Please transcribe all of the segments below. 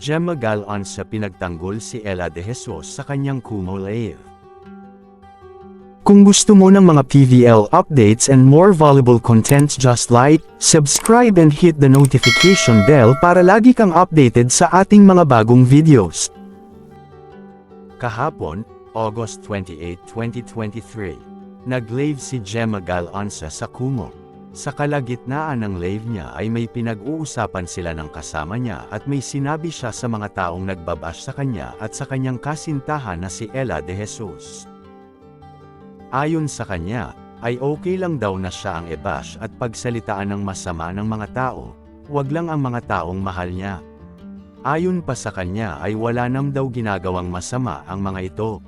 Gemma Galon sa pinagtanggol si Ella de Jesus sa kanyang Kumo Live. Kung gusto mo ng mga PVL updates and more valuable content just like, subscribe and hit the notification bell para lagi kang updated sa ating mga bagong videos. Kahapon, August 28, 2023, nag-live si Gemma Galonsa sa Kumo. Sa kalagitnaan ng live niya ay may pinag-uusapan sila ng kasama niya at may sinabi siya sa mga taong nagbabash sa kanya at sa kanyang kasintahan na si Ella de Jesus. Ayon sa kanya, ay okay lang daw na siya ang i-bash at pagsalitaan ng masama ng mga tao, wag lang ang mga taong mahal niya. Ayon pa sa kanya ay wala nam daw ginagawang masama ang mga ito.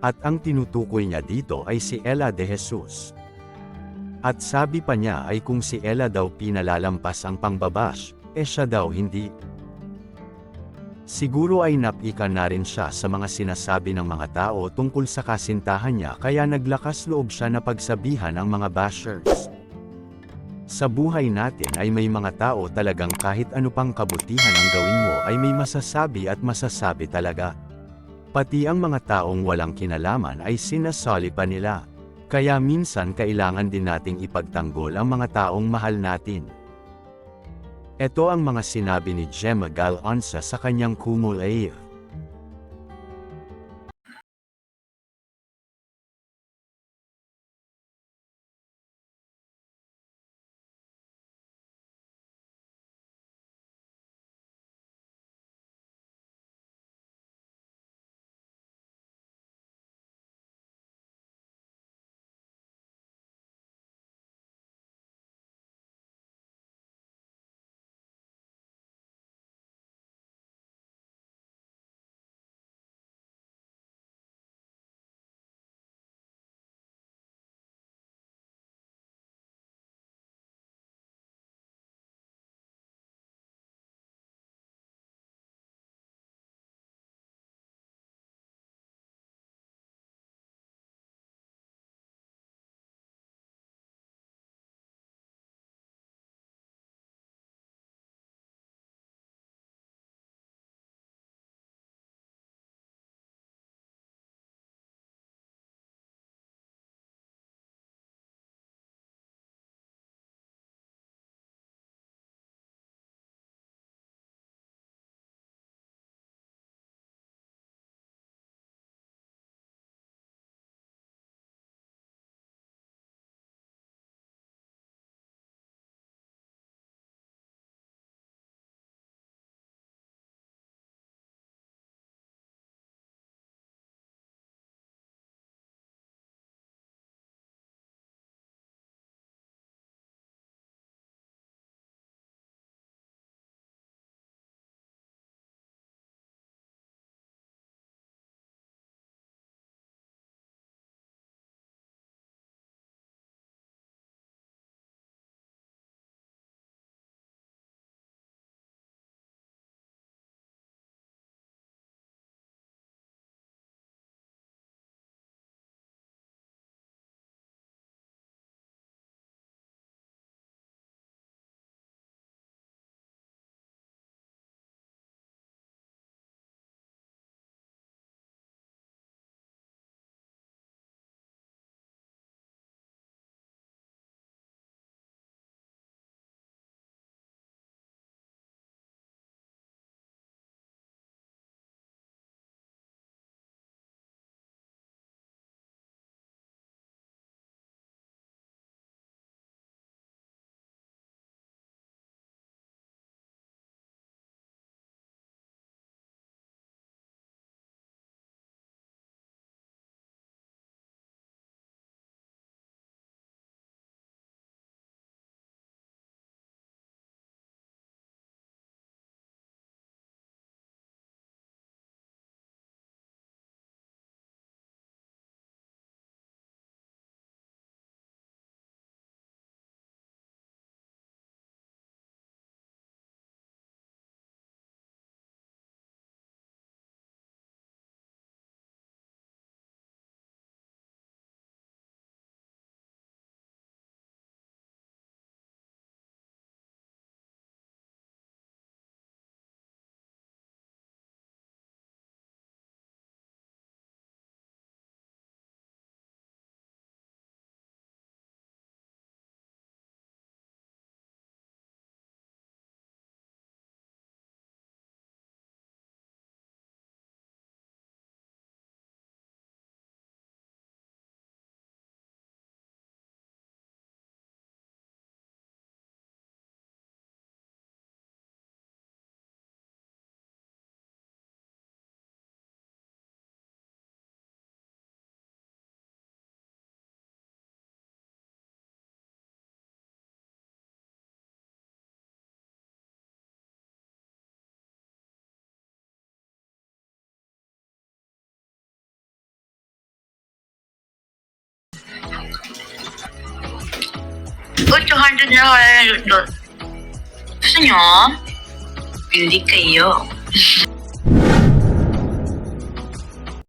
At ang tinutukoy niya dito ay si Ella de Jesus. At sabi pa niya ay kung si Ella daw pinalalampas ang pangbabash, eh siya daw hindi. Siguro ay napika na rin siya sa mga sinasabi ng mga tao tungkol sa kasintahan niya kaya naglakas loob siya na pagsabihan ang mga bashers. Sa buhay natin ay may mga tao talagang kahit ano pang kabutihan ang gawin mo ay may masasabi at masasabi talaga. Pati ang mga taong walang kinalaman ay sinasoli pa nila. Kaya minsan kailangan din nating ipagtanggol ang mga taong mahal natin. Ito ang mga sinabi ni Gemma Galanza sa kanyang Kumul Air. 800 na wala na lutot. Gusto nyo? Bili kayo.